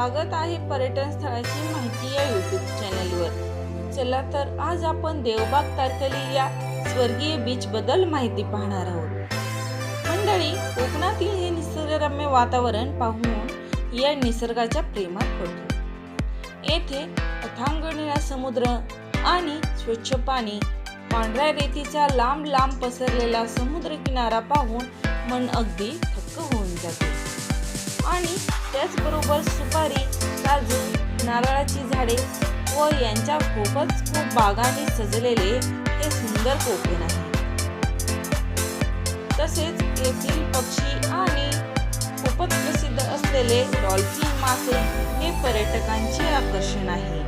स्वागत आहे पर्यटन स्थळाची माहिती या यूट्यूब चॅनलवर चला तर आज आपण देवबाग तारकली या स्वर्गीय बीच बद्दल माहिती पाहणार आहोत. मंडळी कोकणातील हे निसर्गरम्य वातावरण पाहून या निसर्गाच्या प्रेमात पडतो. येथे अथांग निळा समुद्र आणि स्वच्छ पाणी पांढऱ्या रेतीचा लांब लांब पसरलेला समुद्र किनारा पाहून मन अगदी थक्क होऊन जाते. त्याचबरोबर सुपारी काजू नारळाची झाडे व यांच्या खूपच खूप बागांनी सजलेले हे सुंदर कोकण आहे तसेच येथील पक्षी आणि खूपच प्रसिद्ध असलेले डॉल्फिन मासे हे पर्यटकांचे आकर्षण आहे.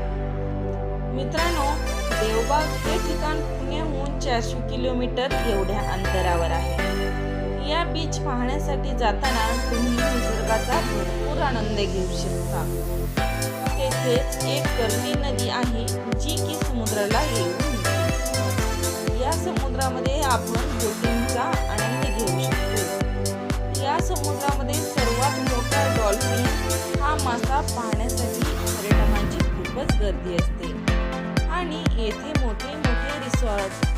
मित्रांनो देवबाग हे ठिकाण पुण्याहून चारशे किलोमीटर एवढ्या अंतरावर आहे. या बीच पाहण्यासाठी जाताना तुम्ही निसर्गाचा भरपूर आनंद घेऊ शकता. तेथेच एक गर्दी नदी आहे जी की समुद्राला येऊन या समुद्रामध्ये आपण बोटिंगचा आनंद घेऊ शकतो. या समुद्रामध्ये सर्वात मोठा डॉल्फिन हा मासा पाहण्यासाठी पर्यटकांची खूपच गर्दी असते. आणि येथे मोठे मोठे रिसॉर्ट